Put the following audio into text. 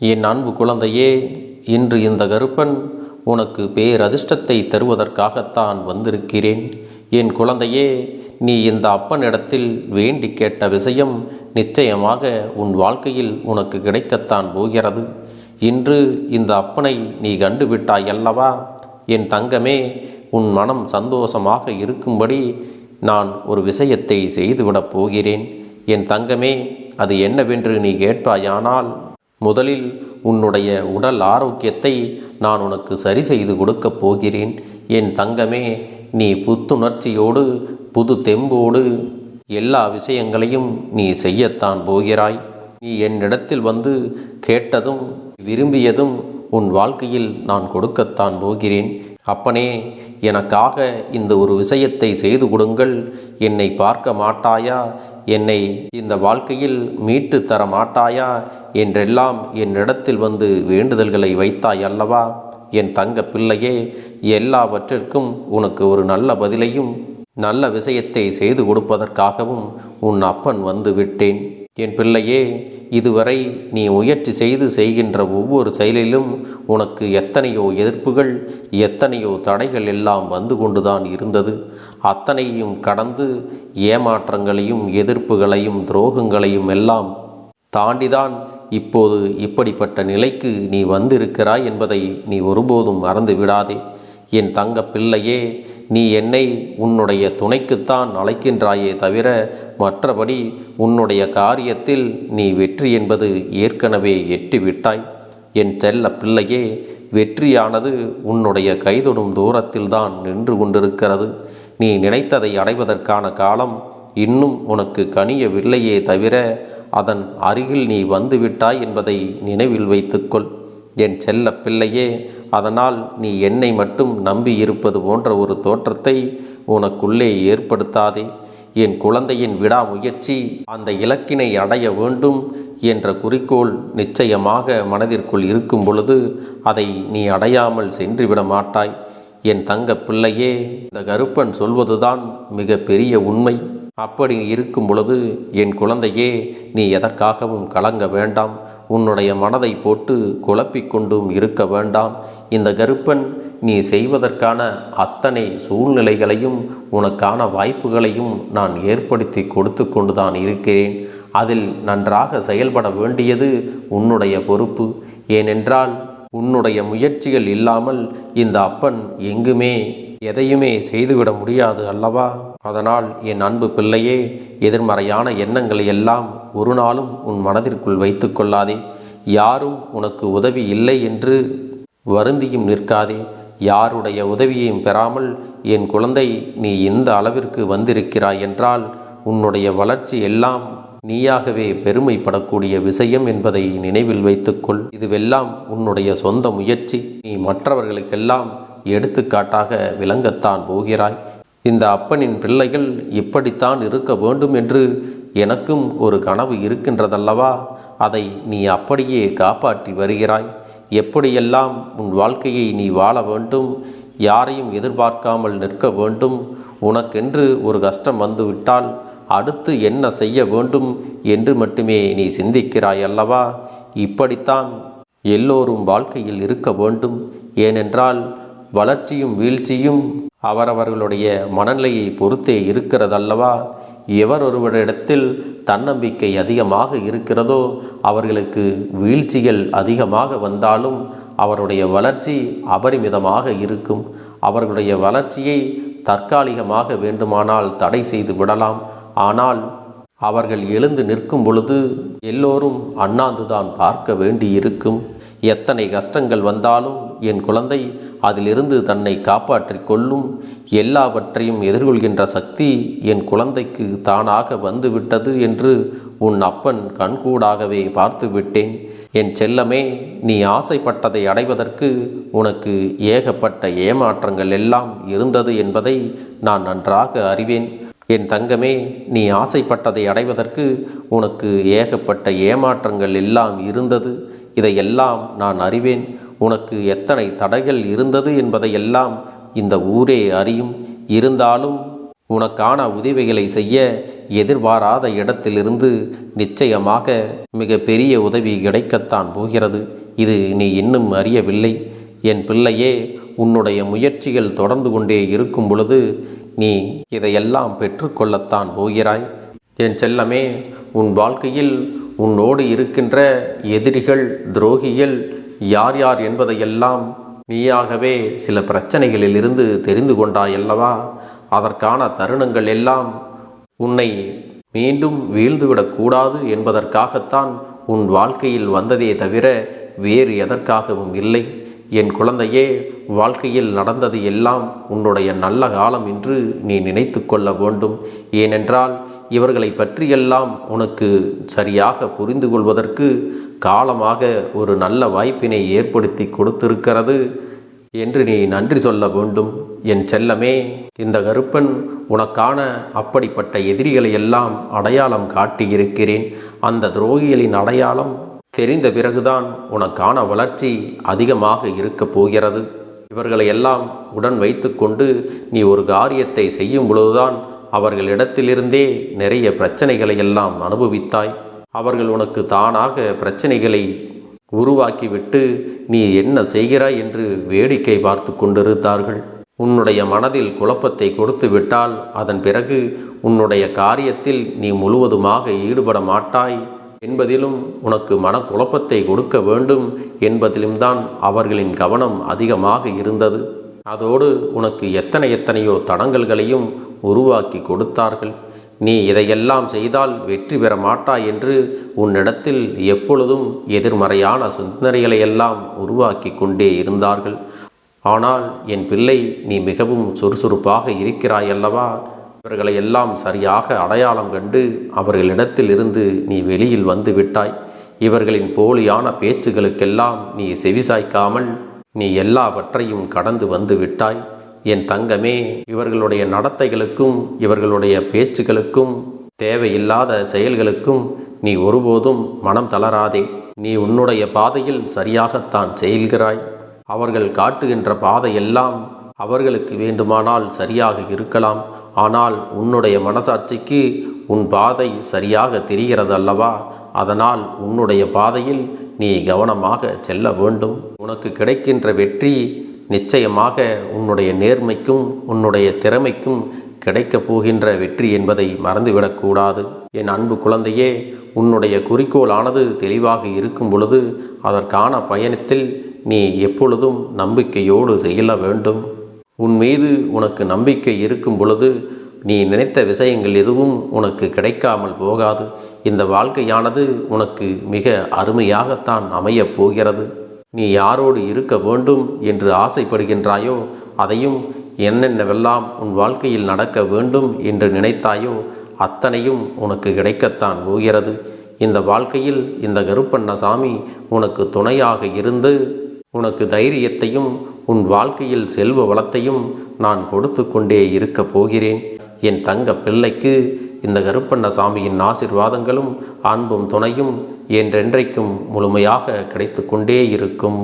என் அன்பு குழந்தையே இன்று இந்த கருப்பன் உனக்கு பேரதிர்ஷ்டத்தை தருவதற்காகத்தான் வந்திருக்கிறேன். என் குழந்தையே நீ இந்த அப்பனிடத்தில் வேண்டி கேட்ட விஷயம் நிச்சயமாக உன் வாழ்க்கையில் உனக்கு கிடைக்கத்தான் போகிறது. இன்று இந்த அப்பனை நீ கண்டுவிட்டாய் அல்லவா என் தங்கமே உன் மனம் சந்தோஷமாக இருக்கும்படி நான் ஒரு விஷயத்தை செய்துவிடப் போகிறேன். என் தங்கமே அது என்னவென்று நீ கேட்பாயானால் முதலில் உன்னுடைய உடல் ஆரோக்கியத்தை நான் உனக்கு சரி செய்து கொடுக்கப் போகிறேன். என் தங்கமே நீ புத்துணர்ச்சியோடு புது தெம்போடு எல்லா விஷயங்களையும் நீ செய்யத்தான் போகிறாய். நீ என்னிடத்தில் வந்து கேட்டதும் விரும்பியதும் உன் வாழ்க்கையில் நான் கொடுக்கத்தான் போகிறேன். அப்பனே எனக்காக இந்த ஒரு விஷயத்தை செய்து கொடுங்கள். என்னை பார்க்க மாட்டாயா? என்னை இந்த வாழ்க்கையில் மீட்டு தர மாட்டாயா? என்றெல்லாம் என்னிடத்தில் வந்து வேண்டுதல்களை வைத்தாய் அல்லவா? என் தங்க பிள்ளையே எல்லாவற்றிற்கும் உனக்கு ஒரு நல்ல பதிலையும் நல்ல விஷயத்தை செய்து கொடுப்பதற்காகவும் உன் அப்பன் வந்து விட்டேன். என் பிள்ளையே இதுவரை நீ முயற்சி செய்து செய்கின்ற ஒவ்வொரு செயலிலும் உனக்கு எத்தனையோ எதிர்ப்புகள் எத்தனையோ தடைகள் எல்லாம் வந்து கொண்டுதான் இருந்தது. அத்தனையும் கடந்து ஏமாற்றங்களையும் எதிர்ப்புகளையும் துரோகங்களையும் எல்லாம் தாண்டிதான் இப்போது இப்படிப்பட்ட நிலைக்கு நீ வந்திருக்கிறாய் என்பதை நீ ஒருபோதும் மறந்து விடாதே என் தங்க பிள்ளையே நீ என்னை உன்னுடைய துணைக்குத்தான் அழைக்கின்றாயே தவிர மற்றபடி உன்னுடைய காரியத்தில் நீ வெற்றி என்பது ஏற்கனவே எட்டிவிட்டாய். என் செல்ல பிள்ளையே வெற்றியானது உன்னுடைய கைதொடும் தூரத்தில்தான் நின்று கொண்டிருக்கிறது. நீ நினைத்ததை அடைவதற்கான காலம் இன்னும் உனக்கு கனியவில்லையே தவிர அதன் அருகில் நீ வந்துவிட்டாய் என்பதை நினைவில் வைத்துக்கொள். என் செல்ல பிள்ளையே அதனால் நீ என்னை மட்டும் நம்பி இருப்பது போன்ற ஒரு தோற்றத்தை உனக்குள்ளே ஏற்படுத்தாதே. என் குழந்தையின் விடாமுயற்சி அந்த இலக்கினை அடைய வேண்டும் என்ற குறிக்கோள் நிச்சயமாக மனதிற்குள் இருக்கும் பொழுது அதை நீ அடையாமல் சென்றுவிட மாட்டாய். என் தங்க பிள்ளையே இந்த கருப்பன் சொல்வதுதான் மிக பெரிய உண்மை. அப்படி இருக்கும் பொழுது என் குழந்தையே நீ எதற்காகவும் கலங்க வேண்டாம். உன்னுடைய மனதை போட்டு குழப்பிக்கொண்டும் இருக்க வேண்டாம். இந்த கருப்பன் நீ செய்வதற்கான அத்தனை சூழ்நிலைகளையும் உனக்கான வாய்ப்புகளையும் நான் ஏற்படுத்தி கொடுத்து கொண்டுதான் இருக்கிறேன். அதில் நன்றாக செயல்பட வேண்டியது உன்னுடைய பொறுப்பு. ஏனென்றால் உன்னுடைய முயற்சிகள் இல்லாமல் இந்த அப்பன் எங்குமே எதையுமே செய்துவிட முடியாது அல்லவா? அதனால் என் அன்பு பிள்ளையே எதிர்மறையான எண்ணங்களை எல்லாம் ஒரு நாளும் உன் மனதிற்குள் வைத்து கொள்ளாதே. யாரும் உனக்கு உதவி இல்லை என்று வருந்தியும் நிற்காதே. யாருடைய உதவியையும் பெறாமல் என் குழந்தை நீ இந்த அளவிற்கு வந்திருக்கிறாய் என்றால் உன்னுடைய வளர்ச்சி எல்லாம் நீயாகவே பெருமைப்படக்கூடிய விஷயம் என்பதை நினைவில் வைத்துக்கொள் இதுவெல்லாம் உன்னுடைய சொந்த முயற்சி. நீ மற்றவர்களுக்கெல்லாம் எடுத்துக்காட்டாக விளங்கத்தான் போகிறாய். இந்த அப்பனின் பிள்ளைகள் இப்படித்தான் இருக்க வேண்டும் என்று எனக்கும் ஒரு கனவு இருக்கின்றதல்லவா? அதை நீ அப்படியே காப்பாற்றி வருகிறாய். எப்படியெல்லாம் உன் வாழ்க்கையை நீ வாழ வேண்டும்? யாரையும் எதிர்பார்க்காமல் நிற்க வேண்டும்? உனக்கென்று ஒரு கஷ்டம் வந்துவிட்டால் அடுத்து என்ன செய்ய வேண்டும் என்று மட்டுமே நீ சிந்திக்கிறாய் அல்லவா இப்படித்தான் எல்லோரும் வாழ்க்கையில் இருக்க வேண்டும். ஏனென்றால் வளர்ச்சியும் வீழ்ச்சியும் அவரவர்களுடைய மனநிலையை பொறுத்தே இருக்கிறதல்லவா? எவர் ஒருவரிடத்தில் தன்னம்பிக்கை அதிகமாக இருக்கிறதோ அவர்களுக்கு வீழ்ச்சிகள் அதிகமாக வந்தாலும் அவருடைய வளர்ச்சி அபரிமிதமாக இருக்கும். அவர்களுடைய வளர்ச்சியை தற்காலிகமாக வேண்டுமானால் தடை செய்து விடலாம். ஆனால் அவர்கள் எழுந்து நிற்கும் பொழுது எல்லோரும் அண்ணாந்துதான் பார்க்க வேண்டியிருக்கும். எத்தனை கஷ்டங்கள் வந்தாலும் என் குழந்தை அதிலிருந்து தன்னை காப்பாற்றிக் கொள்ளும். எல்லாவற்றையும் எதிர்கொள்கின்ற சக்தி என் குழந்தைக்கு தானாக வந்துவிட்டது என்று உன் அப்பன் கண்கூடாகவே பார்த்து விட்டேன் என் செல்லமே நீ ஆசைப்பட்டதை அடைவதற்கு உனக்கு ஏகப்பட்ட ஏமாற்றங்கள் எல்லாம் இருந்தது என்பதை நான் நன்றாக அறிவேன். என் தங்கமே நீ ஆசைப்பட்டதை அடைவதற்கு உனக்கு ஏகப்பட்ட ஏமாற்றங்கள் எல்லாம் இருந்தது. இதையெல்லாம் நான் அறிவேன். உனக்கு எத்தனை தடைகள் இருந்தது என்பதையெல்லாம் இந்த ஊரே அறியும். இருந்தாலும் உனக்கான உதவிகளை செய்ய எதிர்பாராத இடத்திலிருந்து நிச்சயமாக மிக பெரிய உதவி கிடைக்கத்தான் போகிறது. இது நீ இன்னும் அறியவில்லை. என் பிள்ளையே உன்னுடைய முயற்சிகள் தொடர்ந்து கொண்டே இருக்கும் பொழுது நீ இதையெல்லாம் பெற்றுக்கொள்ளத்தான் போகிறாய். என் செல்லமே உன் வாழ்க்கையில் உன்னோடு இருக்கின்ற எதிரிகள் துரோகிகள் யார் யார் என்பதையெல்லாம் நீயாகவே சில பிரச்சனைகளில் இருந்து தெரிந்து கொண்டாயல்லவா அதற்கான தருணங்கள் எல்லாம் உன்னை மீண்டும் வீழ்ந்துவிடக்கூடாது என்பதற்காகத்தான் உன் வாழ்க்கையில் வந்ததே தவிர வேறு எதற்காகவும் இல்லை. என் குழந்தையே வாழ்க்கையில் நடந்தது எல்லாம் உன்னுடைய நல்ல காலம் என்று நீ நினைத்து கொள்ள வேண்டும். ஏனென்றால் இவர்களை பற்றியெல்லாம் உனக்கு சரியாக புரிந்து கொள்வதற்கு காலமாக ஒரு நல்ல வாய்ப்பினை ஏற்படுத்தி கொடுத்திருக்கிறது என்று நீ நன்றி சொல்ல வேண்டும். என் செல்லமே இந்த கருப்பன் உனக்கான அப்படிப்பட்ட எதிரிகளை எல்லாம் அடையாளம் காட்டியிருக்கிறேன். அந்த துரோகிகளின் அடையாளம் தெரிந்த பிறகுதான் உனக்கான வளர்ச்சி அதிகமாக இருக்கப் போகிறது. இவர்களை எல்லாம் உடன் வைத்துக்கொண்டு நீ ஒரு காரியத்தை செய்யும் பொழுதுதான் அவர்களிடத்திலிருந்தே நிறைய பிரச்சனைகளை எல்லாம் அனுபவித்தாய். அவர்கள் உனக்கு தானாக பிரச்சனைகளை உருவாக்கிவிட்டு நீ என்ன செய்கிறாய் என்று வேடிக்கை பார்த்து கொண்டிருந்தார்கள். உன்னுடைய மனதில் குழப்பத்தை கொடுத்து விட்டால் அதன் பிறகு உன்னுடைய காரியத்தில் நீ முழுவதுமாக ஈடுபட மாட்டாய். என்பதிலும் உனக்கு மனக்குழப்பத்தை கொடுக்க வேண்டும் என்பதிலும் தான் அவர்களின் கவனம் அதிகமாக இருந்தது. அதோடு உனக்கு எத்தனை எத்தனையோ தடங்கல்களையும் உருவாக்கி கொடுத்தார்கள். நீ இதையெல்லாம் செய்தால் வெற்றி பெற மாட்டாய் என்று உன்னிடத்தில் எப்பொழுதும் எதிர்மறையான சிந்தனைகளையெல்லாம் உருவாக்கி கொண்டே இருந்தார்கள். ஆனால் என் பிள்ளை நீ மிகவும் சுறுசுறுப்பாக இருக்கிறாயல்லவா இவர்களை எல்லாம் சரியாக அடையாளம் கண்டு அவர்களிடத்தில் இருந்து நீ வெளியில் வந்து விட்டாய். இவர்களின் போலியான பேச்சுகளுக்கெல்லாம் நீ செவிசாய்க்காமல் நீ எல்லாவற்றையும் கடந்து வந்து விட்டாய். என் தங்கமே இவர்களுடைய நடத்தைகளுக்கும் இவர்களுடைய பேச்சுகளுக்கும் தேவையில்லாத செயல்களுக்கும் நீ ஒருபோதும் மனம் தளராதே. நீ உன்னுடைய பாதையில் சரியாகத்தான் செயல்கிறாய். அவர்கள் காட்டுகின்ற பாதையெல்லாம் அவர்களுக்கு வேண்டுமானால் சரியாக இருக்கலாம். ஆனால் உன்னுடைய மனசாட்சிக்கு உன் பாதை சரியாக தெரிகிறது அல்லவா அதனால் உன்னுடைய பாதையில் நீ கவனமாக செல்ல வேண்டும். உனக்கு கிடைக்கின்ற வெற்றி நிச்சயமாக உன்னுடைய நேர்மைக்கும் உன்னுடைய திறமைக்கும் கிடைக்கப் போகின்ற வெற்றி என்பதை மறந்துவிடக்கூடாது என் அன்பு குழந்தையே உன்னுடைய குறிக்கோளானது தெளிவாக இருக்கும் பொழுது அதற்கான பயணத்தில் நீ எப்பொழுதும் நம்பிக்கையோடு செல்ல வேண்டும். உன் மீது உனக்கு நம்பிக்கை இருக்கும் பொழுது நீ நினைத்த விஷயங்கள் எதுவும் உனக்கு கிடைக்காமல் போகாது. இந்த வாழ்க்கையானது உனக்கு மிக அருமையாகத்தான் அமையப் போகிறது. நீ யாரோடு இருக்க வேண்டும் என்று ஆசைப்படுகின்றாயோ அதையும் என்னென்னவெல்லாம் உன் வாழ்க்கையில் நடக்க வேண்டும் என்று நினைத்தாயோ அத்தனையும் உனக்கு கிடைக்கத்தான் போகிறது. இந்த வாழ்க்கையில் இந்த கருப்பண்ண சாமி உனக்கு துணையாக இருந்து உனக்கு தைரியத்தையும் உன் வாழ்க்கையில் செல்வ வளத்தையும் நான் கொடுத்து கொண்டே இருக்கப் போகிறேன். என் தங்க பிள்ளைக்கு இந்த கருப்பண்ண சாமியின் ஆசிர்வாதங்களும் அன்பும் துணையும் என்றென்றைக்கும் முழுமையாக கிடைத்து கொண்டே இருக்கும்.